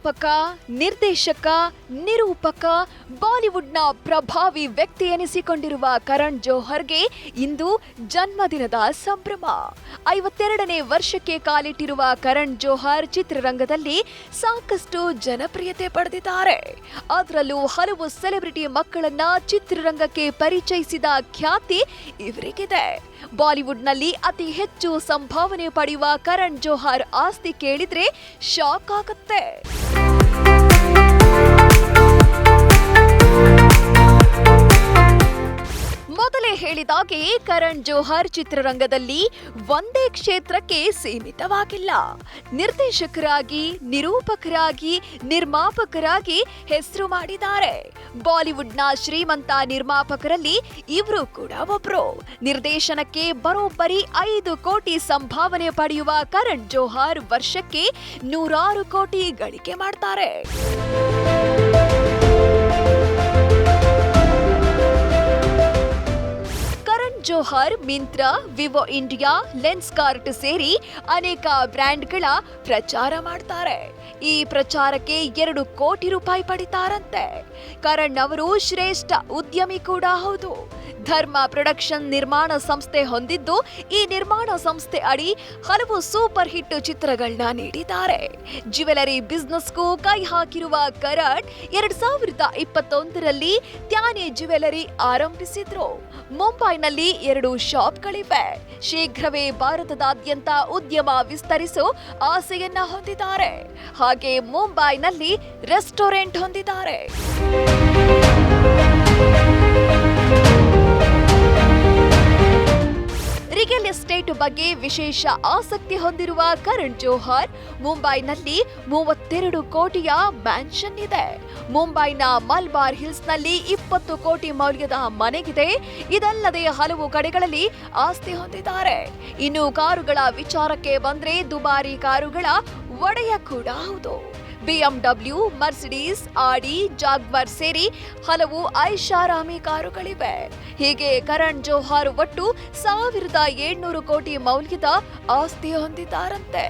ನಿರ್ಮಾಪಕ ನಿರ್ದೇಶಕ, ನಿರೂಪಕ, ಬಾಲಿವುಡ್ನ ಪ್ರಭಾವಿ ವ್ಯಕ್ತಿ ಎನಿಸಿಕೊಂಡಿರುವ ಕರಣ್ ಜೋಹರ್ಗೆ ಇಂದು ಜನ್ಮದಿನದ ಸಂಭ್ರಮ. ಐವತ್ತೆರಡನೇ ವರ್ಷಕ್ಕೆ ಕಾಲಿಟ್ಟಿರುವ ಕರಣ್ ಜೋಹರ್ ಚಿತ್ರರಂಗದಲ್ಲಿ ಸಾಕಷ್ಟು ಜನಪ್ರಿಯತೆ ಪಡೆದಿದ್ದಾರೆ. ಅದರಲ್ಲೂ ಹಲವು ಸೆಲೆಬ್ರಿಟಿ ಮಕ್ಕಳನ್ನ ಚಿತ್ರರಂಗಕ್ಕೆ ಪರಿಚಯಿಸಿದ ಖ್ಯಾತಿ ಇವರಿಗಿದೆ. ಬಾಲಿವುಡ್ನಲ್ಲಿ ಅತಿ ಹೆಚ್ಚು ಸಂಭಾವನೆ ಪಡೆಯುವ ಕರಣ್ ಜೋಹರ್ ಆಸ್ತಿ ಕೇಳಿದ್ರೆ ಶಾಕ್ ಆಗುತ್ತೆ. Bye. ಹೇಳಿದಾಗೆ ಕರಣ್ ಜೋಹರ್ ಚಿತ್ರರಂಗದಲ್ಲಿ ಒಂದೇ ಕ್ಷೇತ್ರಕ್ಕೆ ಸೀಮಿತವಾಗಿಲ್ಲ. ನಿರ್ದೇಶಕರಾಗಿ, ನಿರೂಪಕರಾಗಿ, ನಿರ್ಮಾಪಕರಾಗಿ ಹೆಸರು ಮಾಡಿದ್ದಾರೆ. ಬಾಲಿವುಡ್ನ ಶ್ರೀಮಂತ ನಿರ್ಮಾಪಕರಲ್ಲಿ ಇವರು ಕೂಡ ಒಬ್ರು. ನಿರ್ದೇಶನಕ್ಕೆ ಬರೋಬ್ಬರಿ ಐದು ಕೋಟಿ ಸಂಭಾವನೆ ಪಡೆಯುವ ಕರಣ್ ಜೋಹರ್ ವರ್ಷಕ್ಕೆ ನೂರಾರು ಕೋಟಿ ಗಳಿಕೆ ಮಾಡ್ತಾರೆ. Johar, Myntra, Vivo India, Lenskart ಸೇರಿ ಅನೇಕ ಬ್ರ್ಯಾಂಡ್ಗಳ ಪ್ರಚಾರ ಮಾಡ್ತಾರೆ. ಈ ಪ್ರಚಾರಕ್ಕೆ ಎರಡು ಕೋಟಿ ರೂಪಾಯಿ ಪಡಿತಾರಂತೆ. ಕರಣ್ ಅವರು ಶ್ರೇಷ್ಠ ಉದ್ಯಮಿ ಕೂಡ ಹೌದು. ಧರ್ಮ ಪ್ರೊಡಕ್ಷನ್ ನಿರ್ಮಾಣ ಸಂಸ್ಥೆ ಹೊಂದಿದ್ದು, ಈ ನಿರ್ಮಾಣ ಸಂಸ್ಥೆ ಅಡಿ ಹಲವು ಸೂಪರ್ ಹಿಟ್ ಚಿತ್ರಗಳನ್ನ ನೀಡಿದ್ದಾರೆ. ಜ್ಯುವೆಲರಿ ಬಿಸ್ನೆಸ್ಗೂ ಕೈ ಹಾಕಿರುವ ಕರಣ್ ಎರಡ್ ಸಾವಿರದ ಇಪ್ಪತ್ತೊಂದರಲ್ಲಿ ತ್ಯಾನೆ ಜ್ಯುವೆಲರಿ ಆರಂಭಿಸಿದ್ರು. ಮುಂಬೈನಲ್ಲಿ ಎರಡು ಶಾಪ್ಗಳಿವೆ. ಶೀಘ್ರವೇ ಭಾರತದಾದ್ಯಂತ ಉದ್ಯಮ ವಿಸ್ತರಿಸೋ ಆಸೆಯನ್ನ ಹೊಂದಿದ್ದಾರೆ. ಹಾಗೆ ಮುಂಬೈನಲ್ಲಿ ರೆಸ್ಟೋರೆಂಟ್ ಹೊಂದಿದ್ದಾರೆ. ಎಸ್ಟೇಟ್ ಬಗ್ಗೆ ವಿಶೇಷ ಆಸಕ್ತಿ ಹೊಂದಿರುವ ಕರಣ್ ಜೋಹರ್, ಮುಂಬೈನಲ್ಲಿ ಮೂವತ್ತೆರಡು ಕೋಟಿಯ ಮ್ಯಾನ್ಷನ್ ಇದೆ. ಮುಂಬೈನ ಮಲ್ಬಾರ್ ಹಿಲ್ಸ್ನಲ್ಲಿ ಇಪ್ಪತ್ತು ಕೋಟಿ ಮೌಲ್ಯದ ಮನೆಗಿದೆ. ಇದಲ್ಲದೆ ಹಲವು ಕಡೆಗಳಲ್ಲಿ ಆಸ್ತಿ ಹೊಂದಿದ್ದಾರೆ. ಇನ್ನು ಕಾರುಗಳ ವಿಚಾರಕ್ಕೆ ಬಂದ್ರೆ ದುಬಾರಿ ಕಾರುಗಳ ಒಡೆಯ ಕೂಡ ಹೌದು. ಬಿಎಂಡಬ್ಲ್ಯೂ, ಮರ್ಸಿಡೀಸ್, ಆಡಿ, ಜಾಗ್ವರ್ ಸೇರಿ ಹಲವು ಐಷಾರಾಮಿ ಕಾರುಗಳಿವೆ. ಹೀಗೆ ಕರಣ್ ಜೋಹಾರ್ ಒಟ್ಟು ಸಾವಿರದ ಏಳ್ನೂರು ಕೋಟಿ ಮೌಲ್ಯದ ಆಸ್ತಿ ಹೊಂದಿದ್ದಾರಂತೆ.